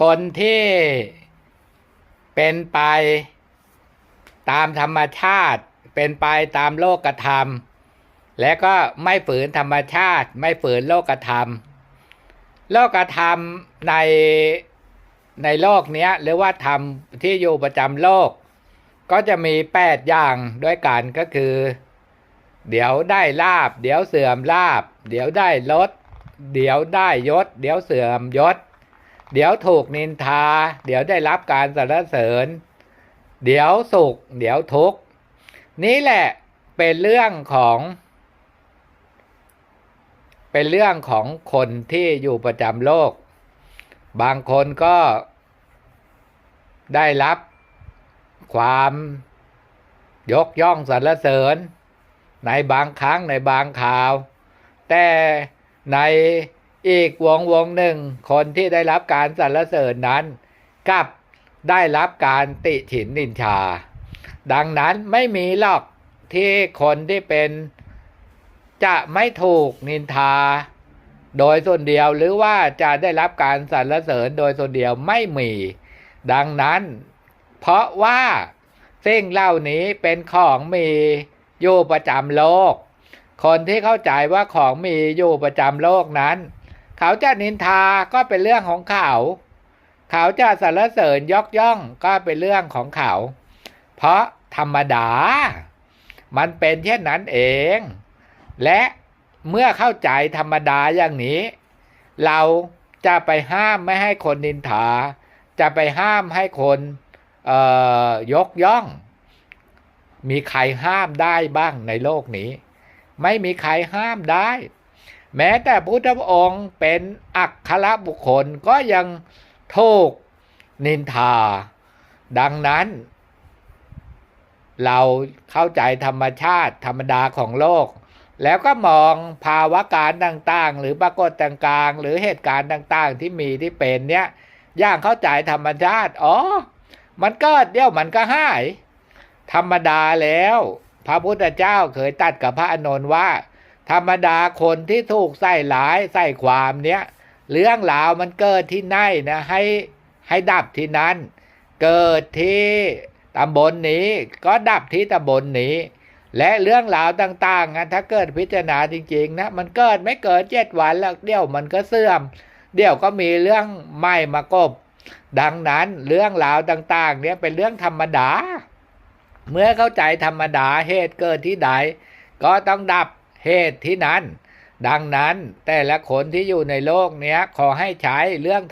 คนที่เป็นไปตามธรรมชาติ เป็นไปตามโลกธรรม และก็ไม่ฝืนธรรมชาติ ไม่ฝืนโลกธรรม โลกธรรมในในโลกเนี้ยหรือว่าธรรมที่อยู่ประจำโลก ก็จะมีแปดอย่างด้วยกันก็คือ เดี๋ยวได้ลาบ เดี๋ยวเสื่อมลาบ เดี๋ยวได้ลด เดี๋ยวได้ยศ เดี๋ยวเสื่อมยศ เดี๋ยวถูกนินทา เดี๋ยวได้รับการสรรเสริญ เดี๋ยวสุข เดี๋ยวทุกข์ นี่แหละเป็นเรื่องของ เป็นเรื่องของคนที่อยู่ประจำโลก บางคนก็ได้รับความยกย่องสรรเสริญ ในบางครั้งในบางข่าว แต่ใน อีกวงวงหนึ่งคนที่ได้รับการสรรเสริญนั้นกับได้รับการติฉินนินชา ดังนั้นไม่มีหรอกที่คนที่เป็น จะไม่ถูกนินทา โดยส่วนเดียวหรือว่าจะได้รับการสรรเสริญโดยส่วนเดียวไม่มี ดังนั้น เพราะว่าสิ่งเหล่านี้เป็นของมีอยู่ประจำโลก คนที่เข้าใจว่าของมีอยู่ประจำโลกนั้น เขาจะนินทาก็เป็นเรื่องของเขา เขาจะสรรเสริญยกย่องก็เป็นเรื่องของเขา เพราะธรรมดา มันเป็นเช่นนั้นเอง และเมื่อเข้าใจธรรมดาอย่างนี้ เราจะไปห้ามไม่ให้คนนินทา จะไปห้ามให้คนเอ่อยกย่อง มีใครห้ามได้บ้างในโลกนี้ ไม่มีใครห้ามได้ แม้แต่พุทธองค์เป็นอักขระบุคคลก็ยังถูกนินทา ดังนั้น เราเข้าใจธรรมชาติธรรมดาของโลก แล้วก็มองภาวะการต่างๆ หรือปรากฏต่างๆ หรือเหตุการณ์ต่างๆ ที่มีที่เป็นเนี้ยอย่างเข้าใจธรรมชาติ อ๋อ มันกิดเดี๋ยวมันก็หาย ธรรมดาแล้ว พระพุทธเจ้าเคยตัดกับพระอานนท์ว่า ธรรมดาคนที่ถูกใส่หลายใส่ความเนี้ยเรื่องราวมันเกิดที่ไหนนะให้ให้ดับที่นั้น เกิดที่ตำบลนนี้ก็ดับที่ตำบลนนี้ และเรื่องราวต่างๆนะถ้าเกิดพิจารณาจริงๆนะมันเกิดไม่เกิดเจ็ดวันแล้วเดี๋ยวมันก็เสื่อม เดี๋ยวก็มีเรื่องใหม่มากบ ดังนั้นเรื่องราวต่างๆ เนี่ยเป็นเรื่องธรรมดา เมื่อเข้าใจธรรมดาเหตุเกิดที่ใดก็ต้องดับ เหตุที่นั้น ดังนั้นแต่ละคนที่อยู่ในโลกเนี้ยขอให้ใช้เรื่องธรรม